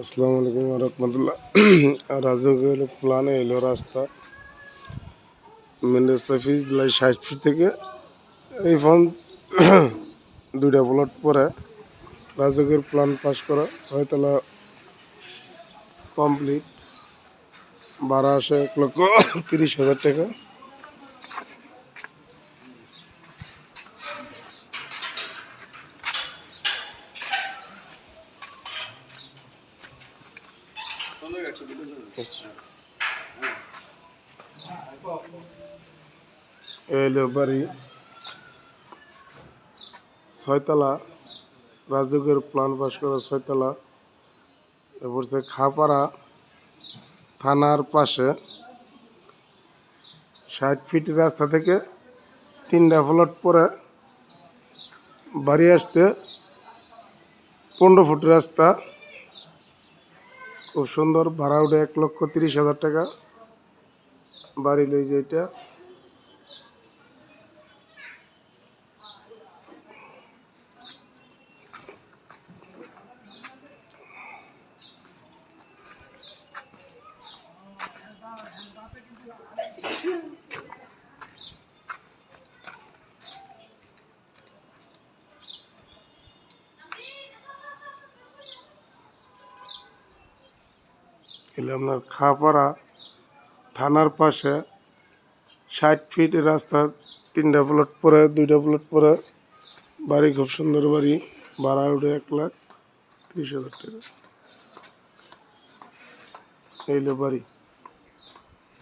আসসালামু আলাইকুম রহমতুল্লাহ। রাজকের প্লানে এলো রাস্তা। মেন রাস্তা ফিজ লাই ষাট ফিট থেকে এই ফোন দুইটা প্লট পরে রাজকের প্ল্যান পাস করা, ছয়তলা কমপ্লিট বারো আসে এক লক্ষ তিরিশ হাজার টাকা। এলো বাড়ি ছয়তলা রাজযোগের প্লান পাস করা ছয়তলা, এরপর সে খাপাড়া থানার পাশে ষাট ফিট রাস্তা থেকে তিনটা ফ্লট পরে বাড়ি আসতে পনেরো ফুট রাস্তা খুব সুন্দর ভাড়া উঠে এক লক্ষ তিরিশ হাজার টাকা। বাড়ি লই যে এটা। এলে আপনার খাপাড়া থানার পাশে ষাট ফিট রাস্তা, তিনটা প্লট পরে, দুইটা প্লট পরে। বাড়ি খুব সুন্দর বাড়ি, ভাড়া উঠে এক লাখ ত্রিশ হাজার টাকা। এইলে বাড়ি।